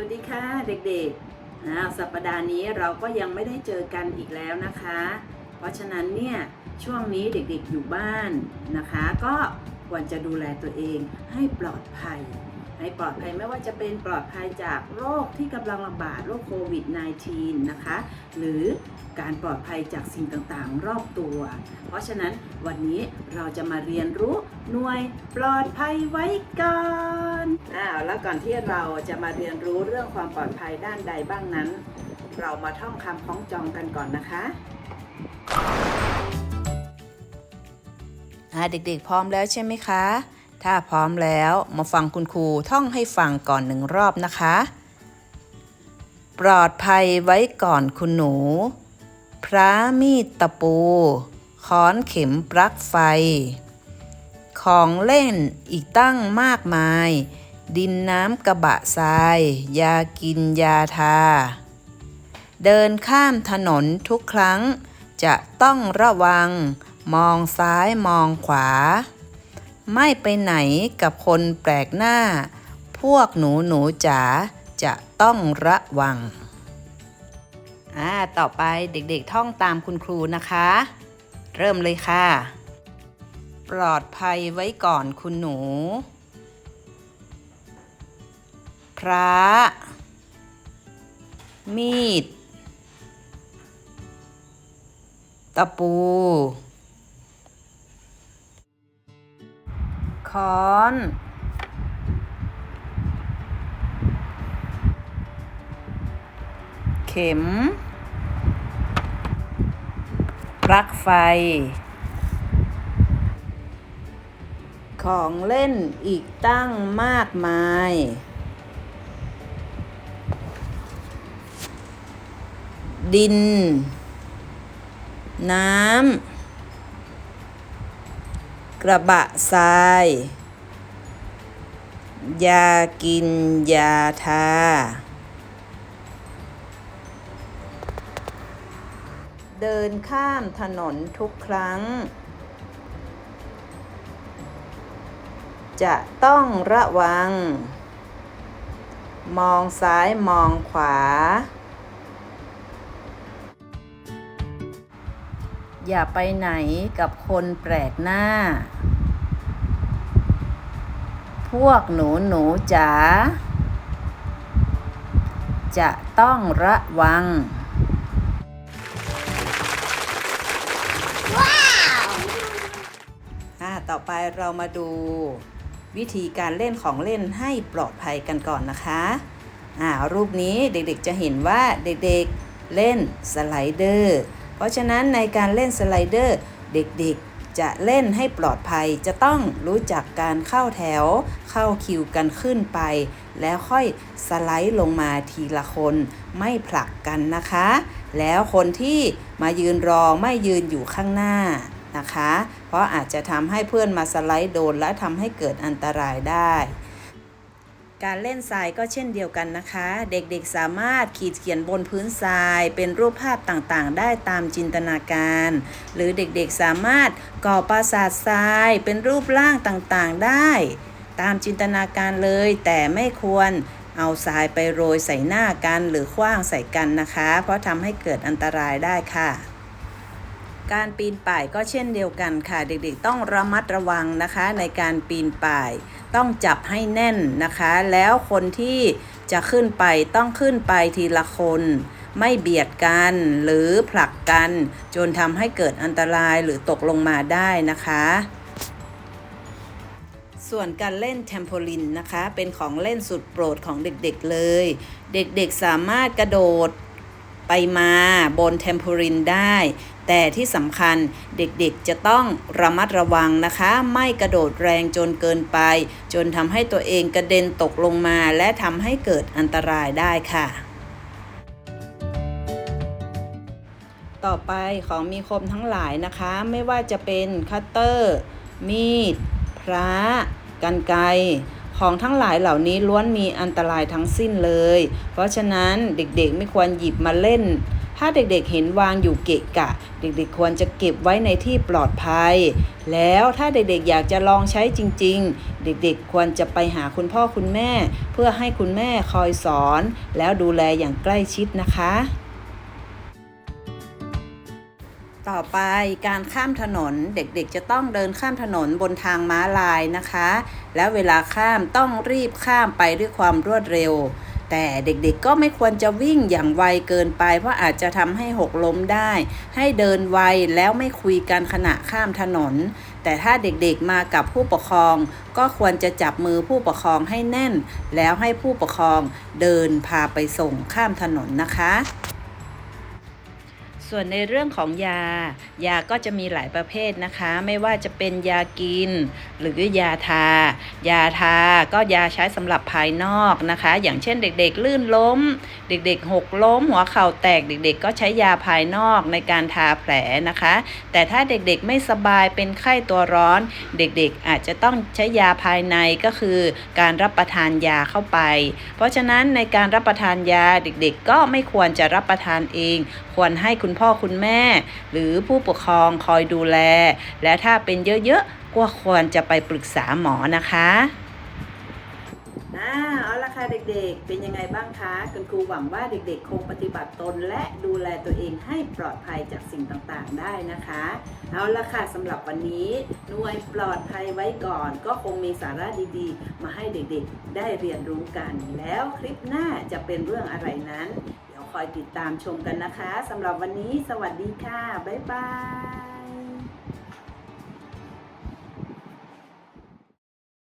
วัสดีค่ะเด็กๆ สัปดาห์นี้เราก็ยังไม่ได้เจอกันอีกแล้วนะคะ เพราะฉะนั้นเนี่ยช่วงนี้เด็กๆอยู่บ้านนะคะ ก็ควรจะดูแลตัวเองให้ปลอดภัย ให้ปลอดภัยไม่ว่าจะเป็นปลอดภัยจากโรคที่กำลังระบาดโรคโควิด -19 นะคะ หรือการปลอดภัยจากสิ่งต่างๆ รอบตัว เพราะฉะนั้นวันนี้เราจะมาเรียนรู้หน่วยปลอดภัยไว้ก่อนอ้าวแล้วก่อนที่เราจะมาเรียนรู้เรื่องความปลอดภัยด้านใดบ้างนั้น เรามาท่องคำคล้องจองกันก่อนนะคะเด็กๆพร้อมแล้วใช่ไหมคะ ถ้าพร้อมแล้วมาฟังคุณครูท่องให้ฟังก่อนหนึ่งรอบนะคะ ปลอดภัยไว้ก่อนคุณหนู พระมีดตะปู ค้อนเข็มปลั๊กไฟ ของเล่นอีกตั้งมากมาย ดินน้ำกระบะทราย ยากินยาทา เดินข้ามถนนทุกครั้ง จะต้องระวัง มองซ้ายมองขวา ไม่ไปไหนกับคนแปลกหน้า พวกหนูหนูจ๋าจะต้องระวัง อ่า ต่อไปเด็กๆท่องตามคุณครูนะคะ เริ่มเลยค่ะ ปลอดภัยไว้ก่อนคุณหนู พระ มีด ตะปู ค้อน เข็ม ปลั๊กไฟ ของเล่นอีกตั้งมากมาย ดิน น้ำ กระบะทราย ยากินยาทา เดินข้ามถนนทุกครั้ง จะต้องระวัง มองซ้ายมองขวา อย่าไปไหนกับคนแปลกหน้า พวกหนูหนูจ๋าจะต้องระวังอ่าต่อไปเรามาดูวิธีการเล่นของเล่นให้ปลอดภัยกันก่อนนะคะอ่ารูปนี้เด็กๆจะเห็นว่าเด็กๆเล่นสไลเดอร์ เพราะฉะนั้นในการเล่นสไลเดอร์เด็กๆ จะเล่นให้ปลอดภัยจะต้องรู้จักการเข้าแถว เข้าคิวกันขึ้นไป แล้วค่อยสไลด์ลงมาทีละคนไม่ผลักกันนะคะ แล้วคนที่มายืนรอไม่ยืนอยู่ข้างหน้านะคะ เพราะอาจจะทำให้เพื่อนมาสไลด์โดนและทำให้เกิดอันตรายได้ การเล่นทรายก็เช่นเดียวกันนะคะ เด็กๆสามารถขีดเขียนบนพื้นทราย เป็นรูปภาพต่างๆ ได้ตามจินตนาการ หรือเด็กๆสามารถก่อปราสาททราย เป็นรูปร่างต่างๆได้ ตามจินตนาการเลย แต่ไม่ควรเอาทรายไปโรยใส่หน้ากันหรือคว้างใส่กันนะคะ เพราะทำให้เกิดอันตรายได้ค่ะ การปีนป่ายก็เช่นเดียวกันค่ะ เด็กๆต้องระมัดระวังนะคะในการปีนป่าย ต้องจับให้แน่นนะคะ แล้วคนที่จะขึ้นไปต้องขึ้นไปทีละคน ไม่เบียดกันหรือผลักกัน จนทำให้เกิดอันตรายหรือตกลงมาได้นะคะส่วนการเล่นแทมโพลินนะคะ เป็นของเล่นสุดโปรดของเด็กๆเลย เด็กๆสามารถกระโดด ไปมาบนเทมโพลินได้ แต่ที่สำคัญเด็กๆจะต้องระมัดระวังนะคะ ไม่กระโดดแรงจนเกินไป จนทำให้ตัวเองกระเด็นตกลงมาและทำให้เกิดอันตรายได้ค่ะ ต่อไปของมีคมทั้งหลายนะคะ ไม่ว่าจะเป็นคัตเตอร์ มีด พระกันไกร ของทั้งหลายเหล่านี้ล้วนมีอันตรายทั้งสิ้นเลย เพราะฉะนั้นเด็กๆไม่ควรหยิบมาเล่น ถ้าเด็กๆเห็นวางอยู่เกะกะ เด็กๆควรจะเก็บไว้ในที่ปลอดภัย แล้วถ้าเด็กๆอยากจะลองใช้จริง ๆ เด็กๆควรจะไปหาคุณพ่อคุณแม่ เพื่อให้คุณแม่คอยสอน แล้วดูแลอย่างใกล้ชิดนะคะ ต่อไปการข้ามถนนเด็กๆ จะต้องเดินข้ามถนนบนทางม้าลายนะคะ แล้วเวลาข้ามต้องรีบข้ามไปด้วยความรวดเร็ว แต่เด็กๆก็ไม่ควรจะวิ่งอย่างไวเกินไป เพราะอาจจะทำให้หกล้มได้ ให้เดินไวแล้วไม่คุยกันขณะข้ามถนน แต่ถ้าเด็กๆมากับผู้ปกครอง ก็ควรจะจับมือผู้ปกครองให้แน่น แล้วให้ผู้ปกครองเดินพาไปส่งข้ามถนนนะคะ ส่วนในเรื่องของยา ยาก็จะมีหลายประเภทนะคะ ไม่ว่าจะเป็นยากิน หรือยาทา ยาทาก็ยาใช้สำหรับภายนอกนะคะ อย่างเช่นเด็กๆ ลื่นล้ม เด็กๆหกล้ม หัวเข่าแตกเด็กๆ ก็ใช้ยาภายนอกในการทาแผลนะคะ แต่ถ้าเด็กๆไม่สบายเป็นไข้ตัวร้อน เด็กๆ อาจจะต้องใช้ยาภายในก็คือการรับประทานยาเข้าไป เพราะฉะนั้นในการรับประทานยาเด็กๆ ก็ไม่ควรจะรับประทานเอง ควรให้คุณพ่อคุณแม่ หรือผู้ปกครองคอยดูแล และถ้าเป็นเยอะๆก็ควรจะไปปรึกษาหมอนะคะ เด็กๆ เป็นยังไงบ้างคะ คุณครูหวังว่าเด็กๆ คงปฏิบัติตน และดูแลตัวเองให้ปลอดภัยจากสิ่งต่างๆ ได้นะคะ เอาละค่ะสำหรับวันนี้หน่วยปลอดภัยไว้ก่อน ก็คงมีสาระดีๆ มาให้เด็กๆ ได้เรียนรู้กัน แล้วคลิปหน้าจะเป็นเรื่องอะไรนั้น เดี๋ยวคอยติดตามชมกันนะคะสำหรับวันนี้ สวัสดีค่ะ บ๊ายบาย